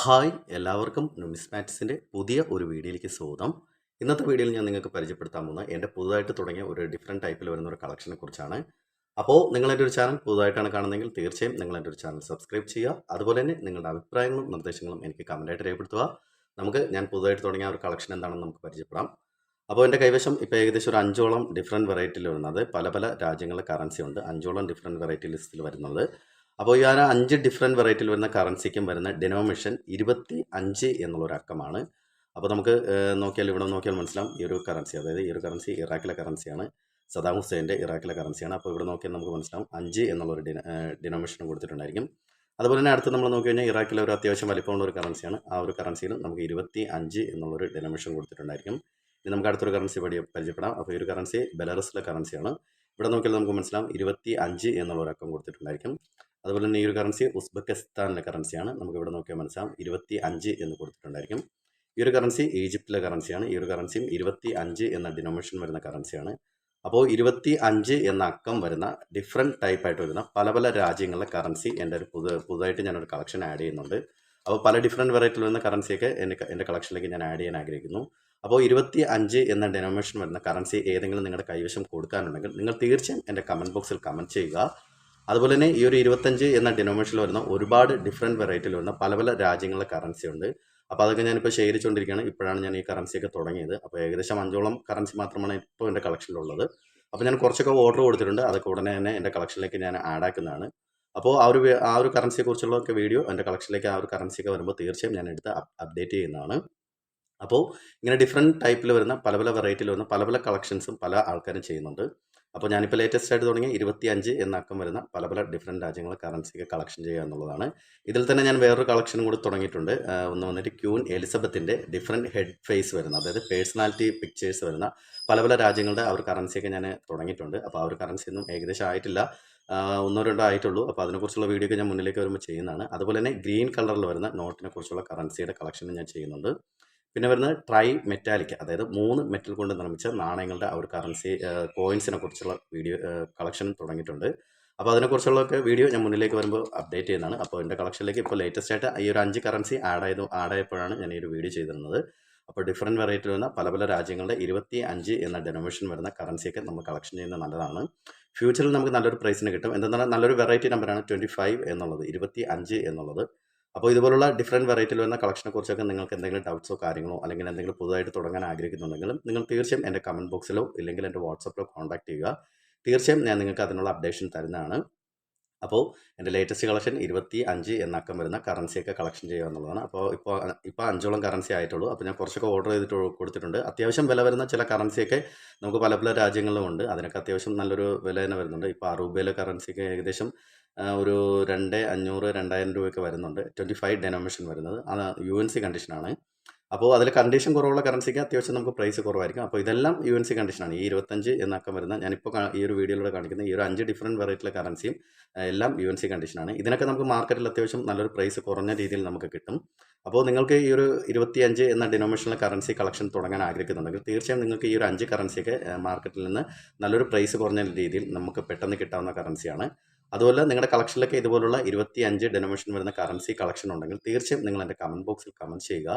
Hi എല്ലാവർക്കും നുമിസ്മാറ്റിക്സിന്റെ പുതിയ ഒരു വീഡിയോയിലേക്ക് സ്വാഗതം. ഇന്നത്തെ വീഡിയോയിൽ ഞാൻ നിങ്ങൾക്ക് പരിചയപ്പെടുത്താൻ പോകുന്ന എന്റെ പുതുതായിട്ട് തുടങ്ങിയ ഒരു ഡിഫറെന്റ് ടൈപ്പിൽ വരുന്ന ഒരു കളക്ഷനെ കുറിച്ചാണ്. അപ്പോൾ നിങ്ങൾ എന്റെ ഒരു ചാനൽ പുതുതായിട്ടാണ് കാണുന്നതെങ്കിൽ തീർച്ചയായും നിങ്ങൾ എന്റെ ഒരു ചാനൽ സബ്സ്ക്രൈബ് ചെയ്യുക. അതുപോലെ തന്നെ നിങ്ങളുടെ അഭിപ്രായങ്ങളും നിർദ്ദേശങ്ങളും എനിക്ക് കമന്റായിട്ട് രേഖപ്പെടുത്തുക. നമുക്ക് ഞാൻ പുതുതായിട്ട് തുടങ്ങിയ ഒരു കളക്ഷൻ എന്താണെന്ന് നമുക്ക് പരിചയപ്പെടാം. അപ്പോൾ എന്റെ കൈവശം ഇപ്പോൾ ഏകദേശം ഒരു അഞ്ചോളം ഡിഫറെന്റ് വെറൈറ്റിയിൽ വരുന്നത്. പല പല രാജ്യങ്ങളിലെ കറൻസി ഉണ്ട്. അഞ്ചോളം ഡിഫറെന്റ് വെറൈറ്റി ലിസ്റ്റിൽ വരുന്നത്. അപ്പോൾ ഈ ആ അഞ്ച് ഡിഫറെന്റ് വെറൈറ്റിയിൽ വരുന്ന കറൻസിക്കും വരുന്ന ഡെനോമിഷൻ ഇരുപത്തി അഞ്ച് എന്നുള്ളൊരു അക്കമാണ് അപ്പോൾ നമുക്ക് നോക്കിയാൽ ഇവിടെ നോക്കിയാൽ മനസ്സിലാവും ഈ ഒരു കറൻസി അതായത് ഈ ഒരു കറൻസി ഇറാഖിലെ കറൻസിയാണ് സദാം ഹുസൈന്റെ ഇറാഖിലെ കറൻസിയാണ് അപ്പോൾ ഇവിടെ നോക്കിയാൽ നമുക്ക് മനസ്സിലാവും അഞ്ച് എന്നുള്ളൊരു ഡിന ഡിനോമിഷൻ കൊടുത്തിട്ടുണ്ടായിരിക്കും. അതുപോലെ തന്നെ അടുത്ത് നമ്മൾ നോക്കി കഴിഞ്ഞാൽ ഇറാഖിലെ ഒരു അത്യാവശ്യം വലിപ്പമുള്ള ഒരു കറൻസിയാണ് ആ ഒരു കറൻസിയിൽ നമുക്ക് ഇരുപത്തി അഞ്ച് എന്നുള്ളൊരു ഡെനോമിഷൻ കൊടുത്തിട്ടുണ്ടായിരിക്കും. ഇനി നമുക്ക് അടുത്തൊരു കറൻസി പടി പരിചയപ്പെടാം. അപ്പോൾ ഈ ഒരു കറൻസി ബെലാറസിലെ കറൻസിയാണ് ഇവിടെ നോക്കിയാൽ നമുക്ക് മനസ്സിലാവും ഇരുപത്തി അഞ്ച് എന്നുള്ള ഒരു അക്കം കൊടുത്തിട്ടുണ്ടായിരിക്കും. അതുപോലെ തന്നെ ഈ ഒരു കറൻസി ഉസ്ബെക്കിസ്ഥാനിലെ കറൻസിയാണ് നമുക്ക് ഇവിടെ നോക്കിയാൽ മനസ്സിലാവും. ഇരുപത്തി അഞ്ച് എന്ന് കൊടുത്തിട്ടുണ്ടായിരിക്കും. ഈ ഒരു കറൻസി ഈജിപ്തിലെ കറൻസിയാണ് ഈ ഒരു കറൻസിയും ഇരുപത്തി അഞ്ച് എന്ന ഡിനോമിനേഷൻ വരുന്ന കറൻസിയാണ് അപ്പോൾ ഇരുപത്തി അഞ്ച് എന്ന അക്കം വരുന്ന ഡിഫറെന്റ് ടൈപ്പ് ആയിട്ട് വരുന്ന പല പല രാജ്യങ്ങളിലെ കറൻസി എന്റെ ഒരു പുതു പുതുതായിട്ട് ഞാനൊരു കളക്ഷൻ ആഡ് ചെയ്യുന്നുണ്ട്. അപ്പോൾ പല ഡിഫറെന്റ് വെറൈറ്റിയിൽ വരുന്ന കറൻസിയൊക്കെ എന്റെ എന്റെ കളക്ഷനിലേക്ക് ഞാൻ ആഡ് ചെയ്യാൻ ആഗ്രഹിക്കുന്നു. അപ്പോൾ ഇരുപത്തി അഞ്ച് എന്ന ഡെനോമിനേഷൻ വരുന്ന കറൻസി ഏതെങ്കിലും നിങ്ങളുടെ കൈവശം കൊടുക്കാനുണ്ടെങ്കിൽ നിങ്ങൾ തീർച്ചയായും എന്റെ കമന്റ് ബോക്സിൽ കമന്റ് ചെയ്യുക. അതുപോലെ തന്നെ ഈ ഒരു ഇരുപത്തഞ്ച് എന്ന ഡിനോമിനേഷനിൽ വരുന്ന ഒരുപാട് ഡിഫറെന്റ് വെറൈറ്റിയിൽ വരുന്ന പല പല രാജ്യങ്ങളിലെ കറൻസി ഉണ്ട്. അപ്പോൾ അതൊക്കെ ഞാനിപ്പോൾ ശേഖരിച്ചുകൊണ്ടിരിക്കുകയാണ് ഇപ്പോഴാണ് ഞാൻ ഈ കറൻസിയൊക്കെ തുടങ്ങിയത്. അപ്പോൾ ഏകദേശം അഞ്ചോളം കറൻസി മാത്രമാണ് ഇപ്പോൾ എന്റെ കളക്ഷനിലുള്ളത് അപ്പോൾ ഞാൻ കുറച്ചൊക്കെ ഓർഡർ കൊടുത്തിട്ടുണ്ട്. അതൊക്കെ ഉടനെ തന്നെ എന്റെ കളക്ഷനിലേക്ക് ഞാൻ ആഡ് ആക്കുന്നതാണ്. അപ്പോൾ ആ ഒരു ആ ഒരു കറൻസിയെ കുറിച്ചുള്ളതൊക്കെ വീഡിയോ എന്റെ കളക്ഷനിലേക്ക് ആ ഒരു കറൻസിയൊക്കെ വരുമ്പോൾ തീർച്ചയായും ഞാൻ എടുത്ത് അപ്ഡേറ്റ് ചെയ്യുന്നതാണ്. അപ്പോൾ ഇങ്ങനെ ഡിഫറെന്റ് ടൈപ്പിൽ വരുന്ന പല പല വെറൈറ്റിയിൽ വരുന്ന പല പല കളക്ഷൻസും പല ആൾക്കാരും ചെയ്യുന്നുണ്ട്. അപ്പോൾ ഞാനിപ്പോൾ ലേറ്റസ്റ്റ് ആയിട്ട് തുടങ്ങിയ ഇരുപത്തി അഞ്ച് എന്ന അക്കം വരുന്ന പല പല ഡിഫറെന്റ് രാജ്യങ്ങളെ കറൻസിക്ക് കളക്ഷൻ ചെയ്യുക എന്നുള്ളതാണ്. ഇതിൽ തന്നെ ഞാൻ വേറൊരു കളക്ഷൻ കൂടി തുടങ്ങിയിട്ടുണ്ട്. ഒന്ന് വന്നിട്ട് ക്യൂൻ എലിസബത്തിന്റെ ഡിഫറെന്റ് ഹെഡ് ഫേസ് വരുന്ന അതായത് പേഴ്സണാലിറ്റി പിക്ചേഴ്സ് വരുന്ന പല പല രാജ്യങ്ങളുടെ അവർ ഒരു കറൻസിയൊക്കെ ഞാൻ തുടങ്ങിയിട്ടുണ്ട്. അപ്പോൾ ആ ഒരു കറൻസി ഒന്നും ഏകദേശം ആയിട്ടില്ല. ഒന്നോ രണ്ടോ ആയിട്ടുള്ളൂ. അപ്പോൾ അതിനെക്കുറിച്ചുള്ള വീഡിയോ ഒക്കെ ഞാൻ മുന്നിലേക്ക് വരുമ്പോൾ ചെയ്യുന്നതാണ്. അതുപോലെ തന്നെ ഗ്രീൻ കളറിൽ വരുന്ന നോട്ടിനെ കുറിച്ചുള്ള കറൻസിയുടെ കളക്ഷനും ഞാൻ ചെയ്യുന്നുണ്ട്. പിന്നെ വരുന്നത് ട്രൈ മെറ്റാലിക് അതായത് മൂന്ന് മെറ്റൽ കൊണ്ട് നിർമ്മിച്ച നാണയങ്ങളുടെ ആ ഒരു കറൻസി കോയിൻസിനെ കുറിച്ചുള്ള വീഡിയോ കളക്ഷൻ തുടങ്ങിയിട്ടുണ്ട്. അപ്പോൾ അതിനെക്കുറിച്ചുള്ളൊക്കെ വീഡിയോ ഞാൻ മുന്നിലേക്ക് വരുമ്പോൾ അപ്ഡേറ്റ് ചെയ്യുന്നതാണ്. അപ്പോൾ എന്റെ കളക്ഷനിലേക്ക് ഇപ്പോൾ ലേറ്റസ്റ്റ് ആയിട്ട് ഈ ഒരു അഞ്ച് കറൻസി ആഡ് ആയത് ആഡ് ആയപ്പോഴാണ് ഞാൻ ഈ ഒരു വീഡിയോ ചെയ്തിരുന്നത്. അപ്പോൾ ഡിഫറെന്റ് വെറൈറ്റി വരുന്ന പല പല രാജ്യങ്ങളുടെ ഇരുപത്തി അഞ്ച് എന്ന ഡെനോമേഷൻ വരുന്ന കറൻസിയൊക്കെ നമ്മൾ കളക്ഷൻ ചെയ്യുന്നത് നല്ലതാണ്. ഫ്യൂച്ചറിൽ നമുക്ക് നല്ലൊരു പ്രൈസിന് കിട്ടും. എന്തെന്നാൽ നല്ലൊരു വെറൈറ്റി നമ്പറാണ് ട്വന്റി ഫൈവ് എന്നുള്ളത് ഇരുപത്തി അഞ്ച് എന്നുള്ളത്. അപ്പോൾ ഇതുപോലുള്ള ഡിഫറെന്റ് വെറൈറ്റിയിൽ വരുന്ന കളക്ഷനെ കുറിച്ചൊക്കെ നിങ്ങൾക്ക് എന്തെങ്കിലും ഡൗട്ട്സോ കാര്യങ്ങളോ അല്ലെങ്കിൽ എന്തെങ്കിലും പുതുതായിട്ട് തുടങ്ങാൻ ആഗ്രഹിക്കുന്നുണ്ടെങ്കിലും നിങ്ങൾ തീർച്ചയായും എന്റെ കമന്റ് ബോക്സിലോ ഇല്ലെങ്കിൽ എന്റെ വാട്സപ്പിലോ കോൺടാക്ട് ചെയ്യുക. തീർച്ചയായും ഞാൻ നിങ്ങൾക്ക് അതിനുള്ള അപ്ഡേഷൻ തരുന്നതാണ്. അപ്പോൾ എന്റെ ലേറ്റസ്റ്റ് കളക്ഷൻ ഇരുപത്തി അഞ്ച് എന്ന അക്കം വരുന്ന കറൻസിയൊക്കെ കളക്ഷൻ ചെയ്യുക എന്നുള്ളതാണ്. അപ്പോൾ ഇപ്പോൾ ഇപ്പോൾ അഞ്ചോളം കറൻസി ആയിട്ടുള്ളൂ. അപ്പോൾ ഞാൻ കുറച്ചൊക്കെ ഓർഡർ ചെയ്തിട്ട് കൊടുത്തിട്ടുണ്ട്. അത്യാവശ്യം വില വരുന്ന ചില കറൻസിയൊക്കെ നമുക്ക് പല പല രാജ്യങ്ങളിലും ഉണ്ട്. അതിനൊക്കെ അത്യാവശ്യം നല്ലൊരു വില തന്നെ വരുന്നുണ്ട്. ഇപ്പോൾ അറൂബയിലെ കറൻസിക്ക് ഏകദേശം ഒരു രണ്ട് അഞ്ഞൂറ് രണ്ടായിരം രൂപയൊക്കെ വരുന്നുണ്ട്. ട്വന്റി ഫൈവ് ഡെനോമിനേഷൻ വരുന്നത്. അത് യു എൻ സി കണ്ടീഷനാണ് അപ്പോൾ അതിൽ കണ്ടീഷൻ കുറവുള്ള കറൻസിക്ക് അത്യാവശ്യം നമുക്ക് പ്രൈസ് കുറവായിരിക്കും. അപ്പോൾ ഇതെല്ലാം യു എൻ സി കണ്ടീഷനാണ് ഈ ഇരുപത്തഞ്ച് എന്നൊക്കെ വരുന്ന ഞാനിപ്പോൾ ഈ ഒരു വീഡിയോയിലൂടെ കാണിക്കുന്ന ഈ ഒരു അഞ്ച് ഡിഫറന്റ് വെറൈറ്റിയിലെ കറൻസിയും എല്ലാം യു എൻ സി കണ്ടീഷനാണ് ഇതിനൊക്കെ നമുക്ക് മാർക്കറ്റിൽ അത്യാവശ്യം നല്ലൊരു പ്രൈസ് കുറഞ്ഞ രീതിയിൽ നമുക്ക് കിട്ടും. അപ്പോൾ നിങ്ങൾക്ക് ഈ ഒരു ഇരുപത്തിയഞ്ച് എന്ന ഡിനോമിനേഷനിലെ കറൻസി കളക്ഷൻ തുടങ്ങാൻ ആഗ്രഹിക്കുന്നുണ്ടെങ്കിൽ തീർച്ചയായും നിങ്ങൾക്ക് ഈ ഒരു അഞ്ച് കറൻസിയൊക്കെ മാർക്കറ്റിൽ നിന്ന് നല്ലൊരു പ്രൈസ് കുറഞ്ഞ രീതിയിൽ നമുക്ക് പെട്ടെന്ന് കിട്ടാവുന്ന കറൻസിയാണ് അതുപോലെ നിങ്ങളുടെ കളക്ഷനിലൊക്കെ ഇതുപോലുള്ള ഇരുപത്തി അഞ്ച് ഡെനോമിനേഷൻ വരുന്ന കറൻസി കളക്ഷൻ ഉണ്ടെങ്കിൽ തീർച്ചയായും നിങ്ങൾ എന്റെ കമന്റ് ബോക്സിൽ കമന്റ് ചെയ്യുക.